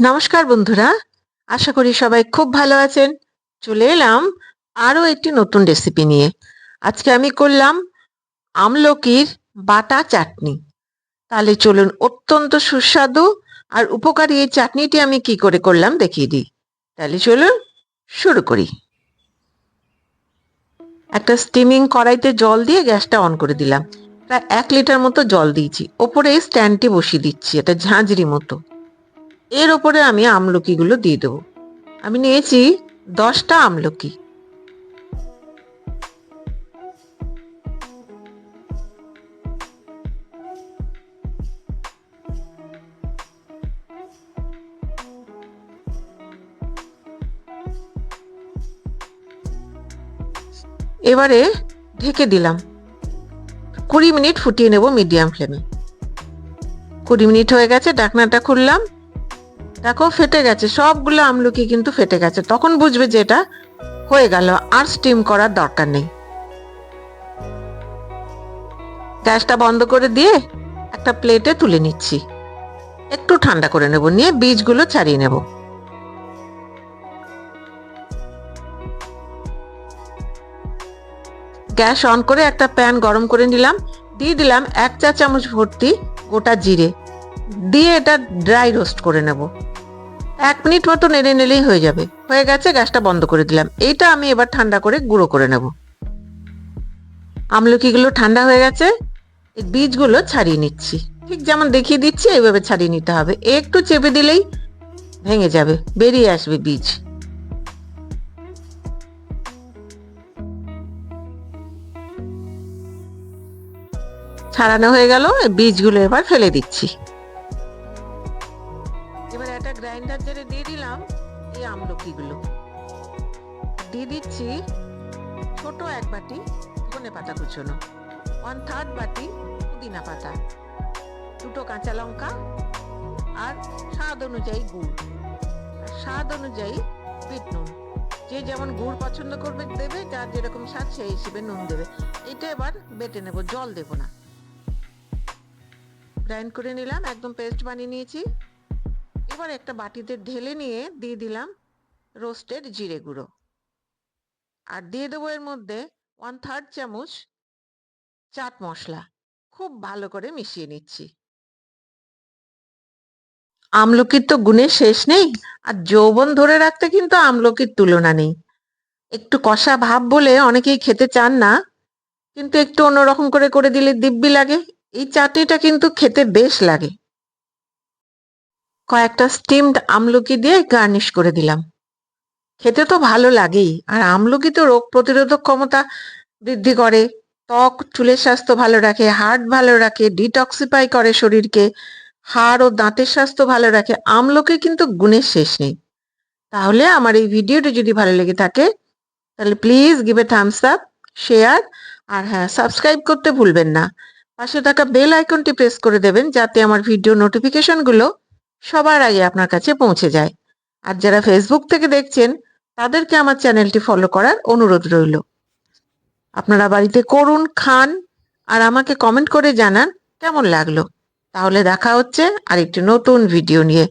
নমস্কার বন্ধুরা, আশা করি সবাই খুব ভালো আছেন। চলে এলাম আরও একটি নতুন রেসিপি নিয়ে। আজকে আমি করলাম আমলকির বাটা চাটনি। তাহলে চলুন অত্যন্ত সুস্বাদু আর উপকারী এই চাটনিটি আমি কি করে করলাম দেখিয়ে দিই। তাহলে চলুন শুরু করি। একটা স্টিমিং কড়াইতে জল দিয়ে গ্যাসটা অন করে দিলাম। প্রায় এক লিটার মতো জল দিয়েছি। ওপরে স্ট্যান্ডটি বসিয়ে দিচ্ছি, এটা ঝাঁঝরি মতো। এর ওপরে আমি আমলকিগুলো দিয়ে দেবো। আমি নিয়েছি দশটা আমলকি। এবারে ঢেকে দিলাম। কুড়ি মিনিট ফুটিয়ে নেব মিডিয়াম ফ্লেমে। কুড়ি মিনিট হয়ে গেছে, ডাকনাটা খুললাম। দেখো, ফেটে গেছে। সবগুলো আমলকি কিন্তু ফেটে গেছে। তখন বুঝবে যে এটা হয়ে গেল। আর স্টিম করার দরকার নেই। গ্যাসটা বন্ধ করে দিয়ে একটা প্লেটে তুলে নিচ্ছি। একটু ঠান্ডা করে নেব। নিয়ে বীজগুলো ছাড়িয়ে নেব। গ্যাস অন করে একটা প্যান গরম করে নিলাম। দিয়ে দিলাম এক চা চামচ ভর্তি গোটা জিরে। দিয়ে এটা ড্রাই রোস্ট করে নেব। এক মিনিট মতো নেড়ে নিলেই হয়ে যাবে। হয়ে গেছে, গ্যাসটা বন্ধ করে দিলাম। এইটা আমি এবার ঠান্ডা করে গুঁড়ো করে নেব। আমলকিগুলো ঠান্ডা হয়ে গেছে। বীজগুলো ছাড়িয়ে নিচ্ছি। ঠিক যেমন দেখিয়ে দিচ্ছি, এইভাবে ছাড়িয়ে নিতে হবে। একটু চেপে দিলেই ভেঙে যাবে, বেরিয়ে আসবে বীজ। ছাড়ানো হয়ে গেল বীজগুলো এবার ফেলে দিচ্ছি। গ্রাইন্ডার জারে দিয়ে দিলাম এই আমলকিগুলো। দিয়ে দিচ্ছি ছোট এক বাটি ধনে পাতা কুচোনো ওয়ান থার্ড বাটি পুদিনা পাতা, দুটো কাঁচা লঙ্কা আর স্বাদ অনুযায়ী গুড়। স্বাদ অনুযায়ী বিট নুন। যে যেমন গুড় পছন্দ করবে, দেবে, যার যেরকম স্বাদ সেই হিসেবে নুন দেবে। এটা এবার বেটে নেব, জল দেব না। গ্রাইন্ড করে নিলাম, একদম পেস্ট বানিয়ে নিয়েছি। এবার একটা বাটিতে ঢেলে নিয়ে দিয়ে দিলাম রোস্টেড জিরে গুঁড়ো। আর দিয়ে দেবো এর মধ্যে ওয়ান থার্ড চামচ চাট মশলা। খুব ভালো করে মিশিয়ে নিচ্ছি। আমলকির তো গুণের শেষ নেই, আর যৌবন ধরে রাখতে কিন্তু আমলকির তুলনা নেই। একটু কষা ভাব বলে অনেকেই খেতে চান না, কিন্তু একটু অন্যরকম করে করে দিলে দিব্যি লাগে। এই চাটনিটা কিন্তু খেতে বেশ লাগে। কয়েকটা স্টিমড আমলকি দিয়ে গার্নিশ করে দিলাম। খেতে তো ভালো লাগেই, আর আমলকি তো রোগ প্রতিরোধক ক্ষমতা বৃদ্ধি করে। ত্বক, চুলের স্বাস্থ্য ভালো রাখে, হার্ট ভালো রাখে ডিটক্সিফাই করে শরীরকে, হাড় ও দাঁতের স্বাস্থ্য ভালো রাখে, আমলকি কিন্তু গুণের শেষ। নেই তাহলে আমার এই ভিডিওটি যদি ভালো লেগে থাকে, তাহলে please give a thumbs up share আর হ্যাঁ সাবস্ক্রাইব করতে ভুলবেন না। পাশে থাকা বেল আইকনটি প্রেস করে দেবেন, যাতে আমার ভিডিও নোটিফিকেশনগুলো সবার আগে আপনার কাছে পৌঁছে যায়। আর যারা ফেসবুক থেকে দেখছেন, তাদেরকে আমার চ্যানেলটি ফলো করার অনুরোধ রইল। আপনারা বাড়িতে করুন, খান, আর আমাকে কমেন্ট করে জানান কেমন লাগল। তাহলে দেখা হচ্ছে আর একটি নতুন ভিডিও নিয়ে।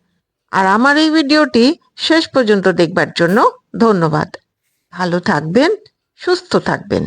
আর আমার এই ভিডিওটি শেষ পর্যন্ত দেখবার জন্য ধন্যবাদ। ভালো থাকবেন, সুস্থ থাকবেন।